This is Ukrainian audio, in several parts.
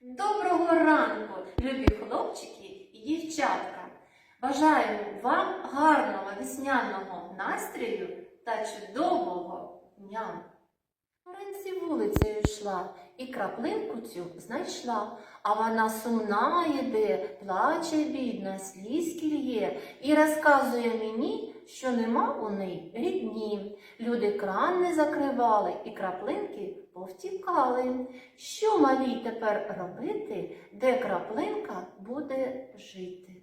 Доброго ранку, любі хлопчики і дівчатка! Бажаємо вам гарного весняного настрою та чудового дня! Оренці вулицею йшла і краплинку цю знайшла, а вона сумна йде, плаче бідна, слізки лє, і розказує мені, що нема у неї рідні. Люди кран не закривали і краплинки повтікали. Що малій тепер робити, де краплинка буде жити?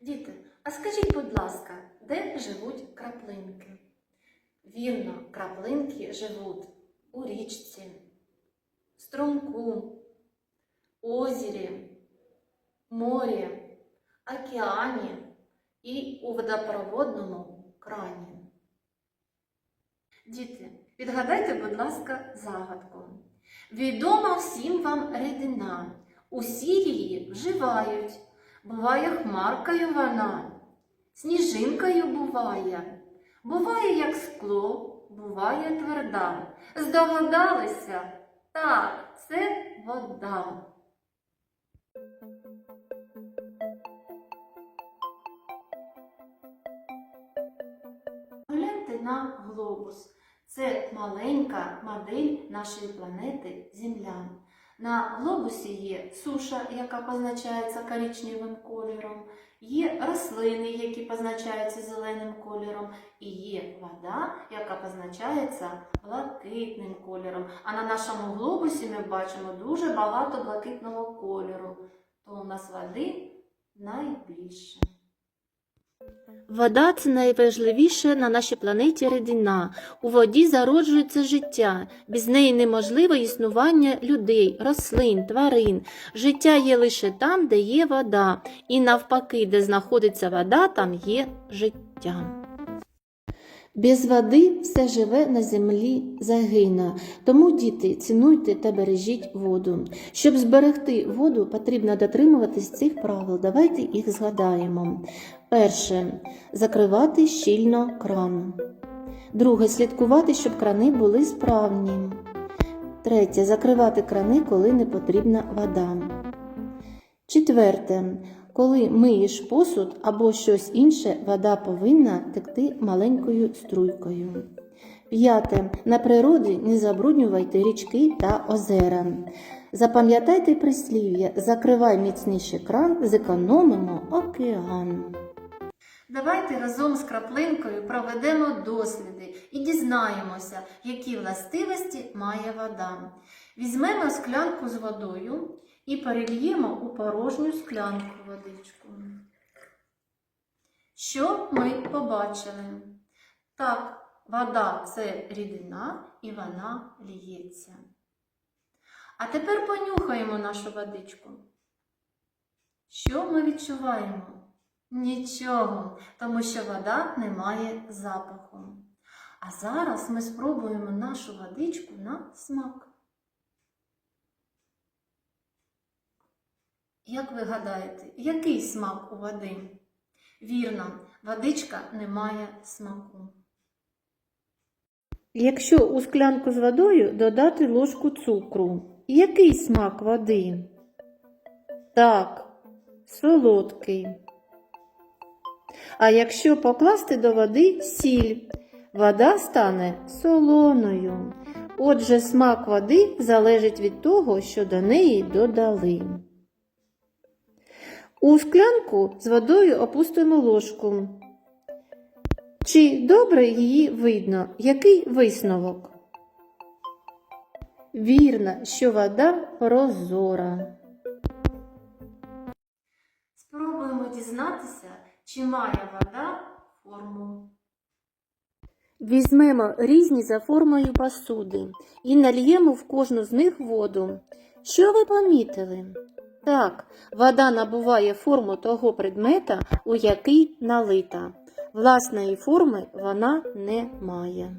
Діти, а скажіть, будь ласка, де живуть краплинки? Вірно, краплинки живуть у річці, струмку, озері, морі, океані і у водопроводному крані. Діти, відгадайте, будь ласка, загадку. Відома всім вам рідина, усі її вживають. Буває хмаркою вона, сніжинкою буває, буває, як скло, буває тверда. Здогадалися? Так, це вода. На глобус. Це маленька модель нашої планети Земля. На глобусі є суша, яка позначається коричневим кольором, є рослини, які позначаються зеленим кольором, і є вода, яка позначається блакитним кольором. А на нашому глобусі ми бачимо дуже багато блакитного кольору, то у нас води найбільше. Вода це найважливіше на нашій планеті рідина. У воді зароджується життя. Без неї неможливе існування людей, рослин, тварин. Життя є лише там, де є вода, і навпаки, де знаходиться вода, там є життя. Без води все живе на землі загине. Тому, діти, цінуйте та бережіть воду. Щоб зберегти воду, потрібно дотримуватись цих правил. Давайте їх згадаємо. Перше закривати щільно кран. Друге слідкувати, щоб крани були справні. Третє закривати крани, коли не потрібна вода. Четверте. Коли миєш посуд або щось інше, вода повинна текти маленькою струйкою. П'яте. На природі не забруднювайте річки та озера. Запам'ятайте прислів'я, закривай міцніше кран, зекономимо океан. Давайте разом з краплинкою проведемо досліди і дізнаємося, які властивості має вода. Візьмемо склянку з водою і перельємо у порожню склянку водичку. Що ми побачили? Так, вода це рідина і вона ліється. А тепер понюхаємо нашу водичку. Що ми відчуваємо? Нічого, тому що вода не має запаху. А зараз ми спробуємо нашу водичку на смак. Як ви гадаєте, який смак у води? Вірно, водичка не має смаку. Якщо у склянку з водою додати ложку цукру, який смак води? Так, солодкий. А якщо покласти до води сіль, вода стане солоною. Отже, смак води залежить від того, що до неї додали. У склянку з водою опустимо ложку. Чи добре її видно? Який висновок? Вірно, що вода прозора. Спробуємо дізнатися, чи має вода форму. Візьмемо різні за формою посуди і нальємо в кожну з них воду. Що ви помітили? Так, вода набуває форму того предмета, у який налита. Власної форми вона не має.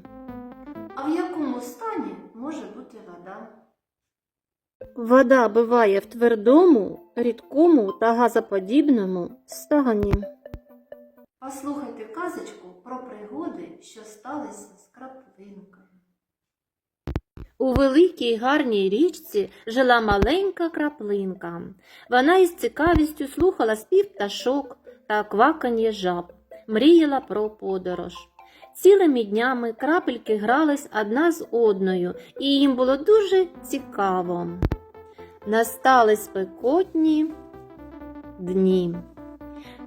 А в якому стані може бути вода? Вода буває в твердому, рідкому та газоподібному стані. Послухайте казочку про пригоди, що сталися з краплинкою. У великій гарній річці жила маленька краплинка. Вона із цікавістю слухала спів пташок та кваканьє жаб, мріяла про подорож. Цілими днями крапельки грались одна з одною, і їм було дуже цікаво. Настали спекотні дні.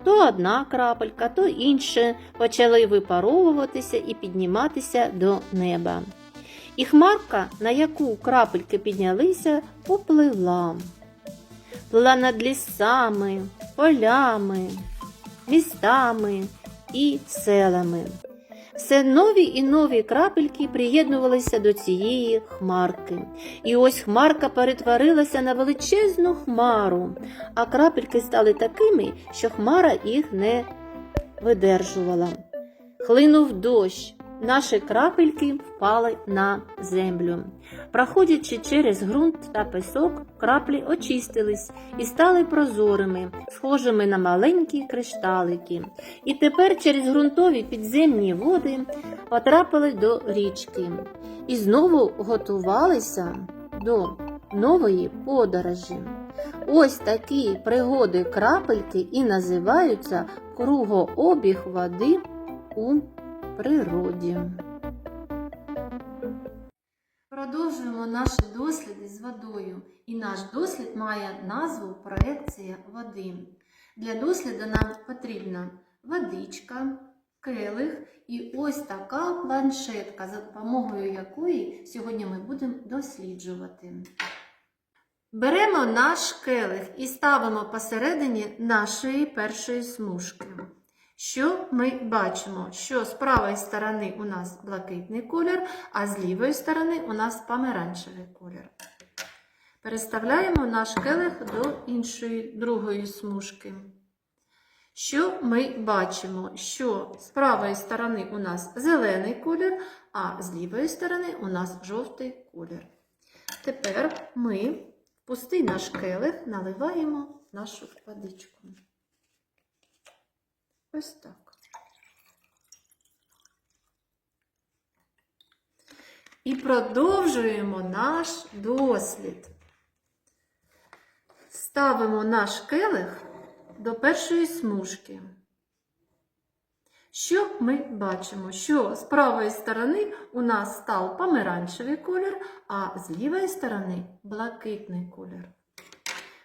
То одна крапелька, то інша почали випаровуватися і підніматися до неба. І хмарка, на яку крапельки піднялися, попливла. Плила над лісами, полями, містами і селами. Все нові і нові крапельки приєднувалися до цієї хмарки. І ось хмарка перетворилася на величезну хмару, а крапельки стали такими, що хмара їх не видержувала. Хлинув дощ, наші крапельки впали на землю. Проходячи через ґрунт та пісок, краплі очистились і стали прозорими, схожими на маленькі кришталики. І тепер через ґрунтові підземні води потрапили до річки і знову готувалися до нової подорожі. Ось такі пригоди крапельки і називаються кругообіг води у природі. Продовжуємо наші досліди з водою. І наш дослід має назву проекція води. Для досліду нам потрібна водичка, келих і ось така планшетка, за допомогою якої сьогодні ми будемо досліджувати. Беремо наш келих і ставимо посередині нашої першої смужки. Що ми бачимо? Що з правої сторони у нас блакитний колір, а з лівої сторони у нас помаранчевий колір. Переставляємо наш келих до іншої другої смужки. Що ми бачимо? Що з правої сторони у нас зелений колір, а з лівої сторони у нас жовтий колір. Тепер ми в пустий наш келих наливаємо нашу водичку. Ось так. І продовжуємо наш дослід. Ставимо наш келих до першої смужки. Що ми бачимо? Що з правої сторони у нас став помаранчевий колір, а з лівої сторони блакитний колір.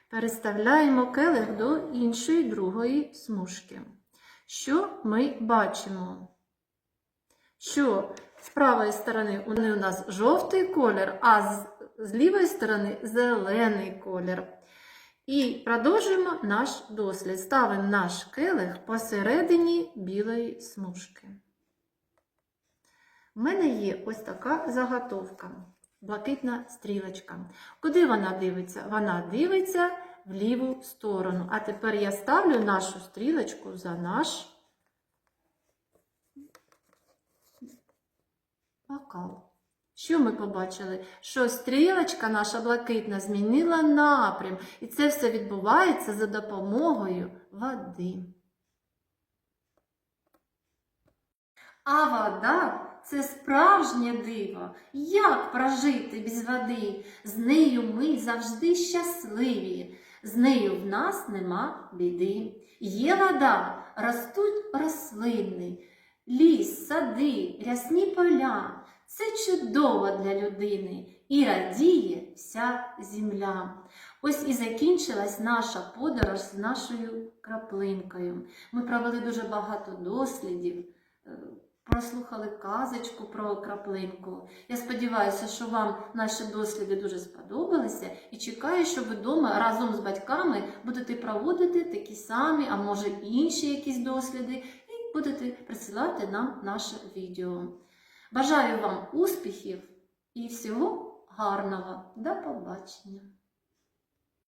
Переставляємо келих до іншої другої смужки. Що ми бачимо? Що з правої сторони у нас жовтий колір, а з, з лівої сторони зелений колір. І продовжуємо наш дослід. Ставимо наш келих посередині білої смужки. У мене є ось така заготовка, блакитна стрілочка. Куди вона дивиться? Вона дивиться в ліву сторону. А тепер я ставлю нашу стрілочку за наш бокал. Що ми побачили? Що стрілочка наша блакитна змінила напрям, і це все відбувається за допомогою води. А вода це справжнє диво. Як прожити без води? З нею ми завжди щасливі, з нею в нас нема біди. Є вода, ростуть рослини, ліс, сади, рясні поля. Це чудово для людини і радіє вся земля. Ось і закінчилась наша подорож з нашою краплинкою. Ми провели дуже багато дослідів, е, прослухали казочку про краплинку. Я сподіваюся, що вам наші досліди дуже сподобалися і чекаю, що ви вдома разом з батьками будете проводити такі самі, а може інші якісь досліди, і будете присилати нам наше відео. Бажаю вам успіхів і всього гарного. До побачення!